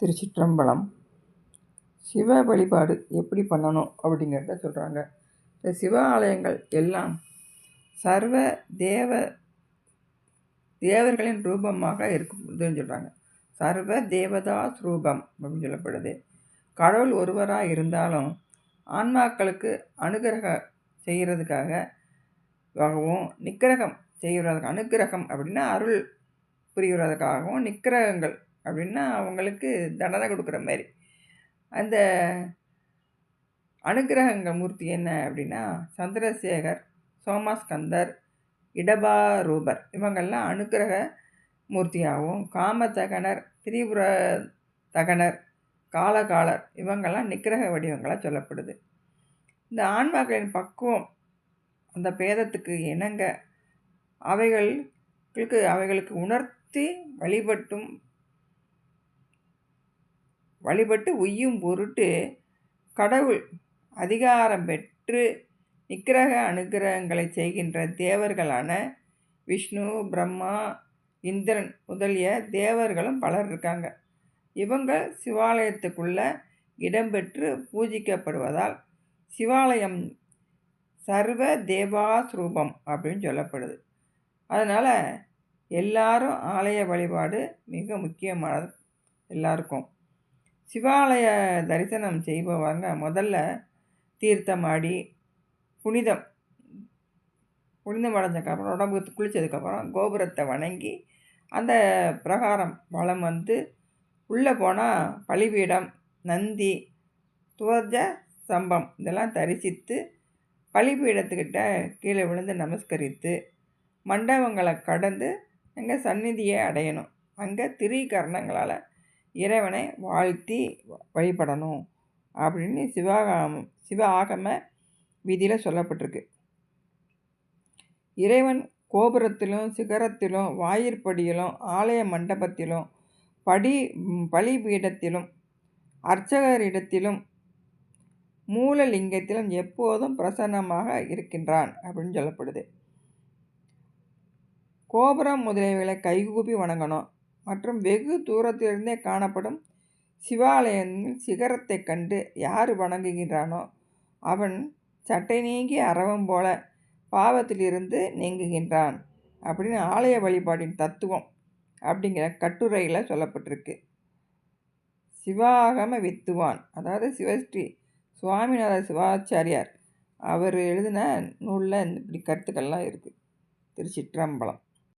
திருச்சிற்றம்பலம். சிவ வழிபாடு எப்படி பண்ணணும் அப்படிங்கிறத சொல்கிறாங்க இந்த சிவ ஆலயங்கள் எல்லாம் சர்வ தேவ தேவர்களின் ரூபமாக இருக்குதுன்னு சொல்கிறாங்க சர்வ தேவதா ஸ்ரூபம் அப்படின்னு சொல்லப்படுது. கடவுள் ஒருவராக இருந்தாலும் ஆன்மாக்களுக்கு அனுகிரக செய்கிறதுக்காகவும் நிக்கிரகம் செய்கிறதுக்கு அனுகிரகம் அப்படின்னா அருள் புரிகிறதுக்காகவும் நிக்கிரகங்கள் அப்படின்னா அவங்களுக்கு தண்டனை கொடுக்குற மாதிரி. அந்த அனுகிரகங்கள் மூர்த்தி என்ன அப்படின்னா சந்திரசேகர் சோமாஸ்கந்தர் இடபா ரூபர் இவங்கெல்லாம் அனுகிரக மூர்த்தியாகவும் காமதகனர் திரிபுர தகனர் காலகாலர் இவங்கெல்லாம் நிக்கிரக வடிவங்களாக சொல்லப்படுது. இந்த ஆன்மாக்களின் பக்குவம் அந்த பேதத்துக்கு இணங்க அவைகளுக்கு அவைகளுக்கு உணர்த்தி வழிபட்டும் வழிபட்டு உய்யும் பொருட்டு கடவுள் அதிகாரம் பெற்று நிக்கிரக அனுகிரகங்களை செய்கின்ற தேவர்களான விஷ்ணு பிரம்மா இந்திரன் முதலிய தேவர்களும் பலர் இருக்காங்க. இவங்க சிவாலயத்துக்குள்ள இடம்பெற்று பூஜிக்கப்படுவதால் சிவாலயம் சர்வ தேவாஸ்ரூபம் அப்படின்னு சொல்லப்படுது. அதனால் எல்லாரும் ஆலய வழிபாடு மிக முக்கியமானது எல்லாருக்கும். சிவாலய தரிசனம் செய்பவங்க முதல்ல தீர்த்தமாடி புனிதம் புனிதம் அடைஞ்சதுக்கப்புறம் உடம்புக்கு குளித்ததுக்கப்புறம் கோபுரத்தை வணங்கி அந்த பிரகாரம் வளம் வந்து உள்ளே போனால் பலிபீடம் நந்தி துவஜ சம்பம் இதெல்லாம் தரிசித்து பலிபீடத்துக்கிட்ட கீழே விழுந்து நமஸ்கரித்து மண்டபங்களை கடந்து அங்கே சந்நிதியை அடையணும். அங்கே திரிகரணங்களால் இறைவனை வாழ்த்தி வழிபடணும் அப்படின்னு சிவகாமம் சிவ ஆகம விதியில் சொல்லப்பட்டிருக்கு. இறைவன் கோபுரத்திலும் சிகரத்திலும் வாயிற்படியிலும் ஆலய மண்டபத்திலும் படி பலிபீடத்திலும் அர்ச்சகரிடத்திலும் மூலலிங்கத்திலும் எப்போதும் பிரசன்னமாக இருக்கின்றான் அப்படின்னு சொல்லப்படுது. கோபுரம் முதலியவைகளை கைகூப்பி வணங்கணும். மற்றும் வெகு தூரத்திலிருந்தே காணப்படும் சிவாலயத்தின் சிகரத்தைக் கண்டு யார் வணங்குகின்றானோ அவன் சட்டை நீங்கி அறவம் போல பாவத்திலிருந்து நீங்குகின்றான் அப்படின்னு ஆலய வழிபாட்டின் தத்துவம் அப்படிங்கிற கட்டுரையில் சொல்லப்பட்டிருக்கு. சிவாகம வித்துவான் அதாவது சிவஸ்ரீ சுவாமிநாத சிவாச்சாரியார் அவர் எழுதின நூலில் இப்படி கருத்துக்கள்லாம் இருக்குது திருச்சிற்றம்பலம்.